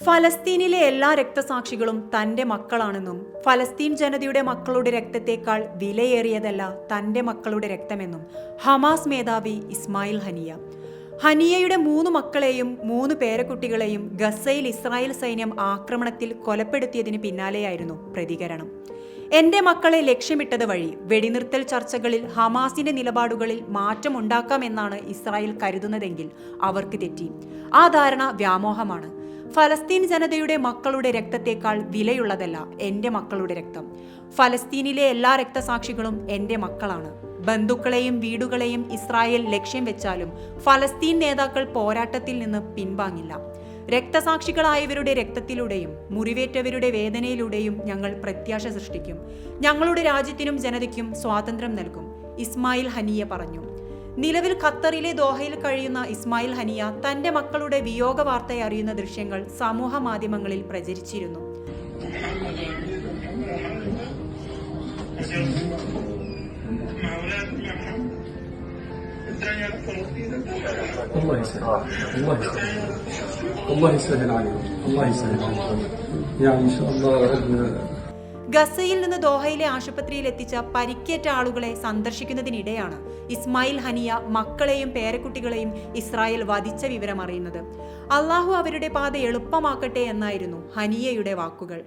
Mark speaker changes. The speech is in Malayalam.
Speaker 1: ഫലസ്തീനിലെ എല്ലാ രക്തസാക്ഷികളും തന്റെ മക്കളാണെന്നും ഫലസ്തീൻ ജനതയുടെ മക്കളുടെ രക്തത്തേക്കാൾ വിലയേറിയതല്ല തന്റെ മക്കളുടെ രക്തമെന്നും ഹമാസ് മേധാവി ഇസ്മായിൽ ഹനിയ. ഹനിയയുടെ മൂന്ന് മക്കളെയും മൂന്ന് പേരക്കുട്ടികളെയും ഗസയിൽ ഇസ്രായേൽ സൈന്യം ആക്രമണത്തിൽ കൊലപ്പെടുത്തിയതിന് പിന്നാലെയായിരുന്നു പ്രതികരണം. എന്റെ മക്കളെ ലക്ഷ്യമിട്ടത് വഴി വെടിനിർത്തൽ ചർച്ചകളിൽ ഹമാസിന്റെ നിലപാടുകളിൽ മാറ്റമുണ്ടാക്കാമെന്നാണ് ഇസ്രായേൽ കരുതുന്നതെങ്കിൽ അവർക്ക് തെറ്റി. ആ ധാരണ വ്യാമോഹമാണ്. ഫലസ്തീൻ ജനതയുടെ മക്കളുടെ രക്തത്തേക്കാൾ വിലയുള്ളതല്ല എന്റെ മക്കളുടെ രക്തം. ഫലസ്തീനിലെ എല്ലാ രക്തസാക്ഷികളും എന്റെ മക്കളാണ്. ബന്ധുക്കളെയും വീടുകളെയും ഇസ്രായേൽ ലക്ഷ്യം വെച്ചാലും ഫലസ്തീൻ നേതാക്കൾ പോരാട്ടത്തിൽ നിന്ന് പിൻവാങ്ങില്ല. രക്തസാക്ഷികളായവരുടെ രക്തത്തിലൂടെയും മുറിവേറ്റവരുടെ വേദനയിലൂടെയും ഞങ്ങൾ പ്രത്യാശ സൃഷ്ടിക്കും. ഞങ്ങളുടെ രാജ്യത്തിനും ജനതയ്ക്കും സ്വാതന്ത്ര്യം നൽകും ഇസ്മായിൽ ഹനിയ പറഞ്ഞു. നിലവിൽ ഖത്തറിലെ ദോഹയിൽ കഴിയുന്ന ഇസ്മായിൽ ഹനിയ തന്റെ മക്കളുടെ വിയോഗ വാർത്തയെ അറിയുന്ന ദൃശ്യങ്ങൾ സമൂഹ മാധ്യമങ്ങളിൽ പ്രചരിച്ചിരുന്നു
Speaker 2: مع اولادكم يا محمد الثانية فلسطين
Speaker 3: الله يسهل الله يسهل الله يسهل عليكم الله يسهل عليكم يعني ان شاء الله ربنا
Speaker 1: ഗസയിൽ നിന്ന് ദോഹയിലെ ആശുപത്രിയിൽ എത്തിച്ച പരിക്കേറ്റ ആളുകളെ സന്ദർശിക്കുന്നതിനിടെയാണ് ഇസ്മായിൽ ഹനിയ മക്കളെയും പേരക്കുട്ടികളെയും ഇസ്രായേൽ വധിച്ച വിവരം അറിയുന്നത്. അള്ളാഹു അവരുടെ പാത എളുപ്പമാക്കട്ടെ എന്നായിരുന്നു ഹനിയയുടെ വാക്കുകൾ.